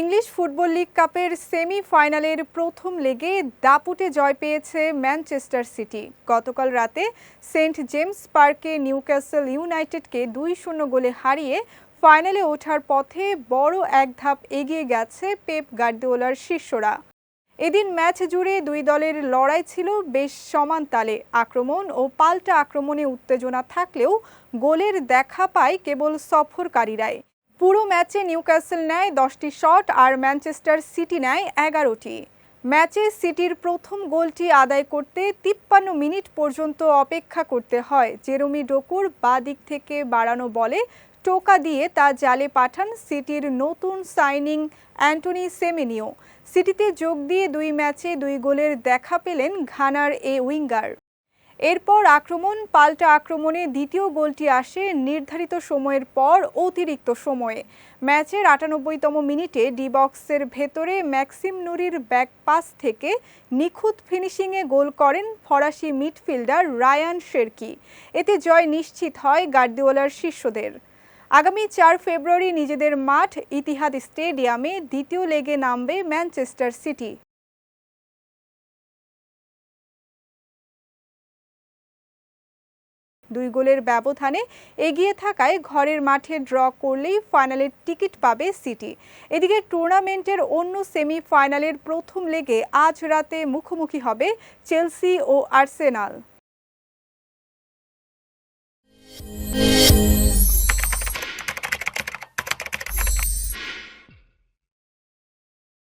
English football league কাপের semi ফাইনালের প্রথম লেগে দাপুটে জয় পেয়েছে ম্যানচেস্টার সিটি। গতকাল রাতে সেন্ট জেমস পার্কে নিউক্যাসল ইউনাইটেডকে দুই শূন্য গোলে হারিয়ে ফাইনালে ওঠার পথে বড় এক ধাপ এগিয়ে গেছে পেপ গার্দিওলার শিষ্যরা। এদিন ম্যাচ জুড়ে দুই দলের লড়াই ছিল বেশ সমান তালে। আক্রমণ ও পাল্টা আক্রমণে উত্তেজনা থাকলেও গোলের দেখা পায় কেবল সফরকারীরাই। পুরো ম্যাচে নিউক্যাসেল নেয় দশটি শট আর ম্যানচেস্টার সিটি নেয় এগারোটি। ম্যাচে সিটির প্রথম গোলটি আদায় করতে তিপ্পান্ন মিনিট পর্যন্ত অপেক্ষা করতে হয়। জেরোমি ডোকুর বাঁ দিক থেকে বাড়ানো বলে টোকা দিয়ে তা জালে পাঠান সিটির নতুন সাইনিং অ্যান্টনি সেমেনিও। সিটিতে যোগ দিয়ে দুই ম্যাচে দুই গোলের দেখা পেলেন ঘানার এ উইঙ্গার। এরপর আক্রমণ, পাল্টা আক্রমণে দ্বিতীয় গোলটি আসে নির্ধারিত সময়ের পর অতিরিক্ত সময়ে। ম্যাচের আটানব্বইতম মিনিটে ডি বক্সের ভেতরে ম্যাক্সিম নুরির ব্যাক পাস থেকে নিখুঁত ফিনিশিংয়ে গোল করেন ফরাসি মিডফিল্ডার রায়ান শেরকি। এতে জয় নিশ্চিত হয় গার্দিওলার শিষ্যদের। আগামী চার ফেব্রুয়ারি নিজেদের মাঠ, ইতিহাদ স্টেডিয়ামে দ্বিতীয় লেগে নামবে ম্যানচেস্টার সিটি। দুই গোলের ব্যবধানে এগিয়ে থাকায় ঘরের মাঠে ড্র করলেই ফাইনালের টিকিট পাবে সিটি। এদিকে টুর্নামেন্টের অন্য সেমিফাইনালের প্রথম লেগে আজ রাতে মুখোমুখি হবে চেলসি ও আর্সেনাল।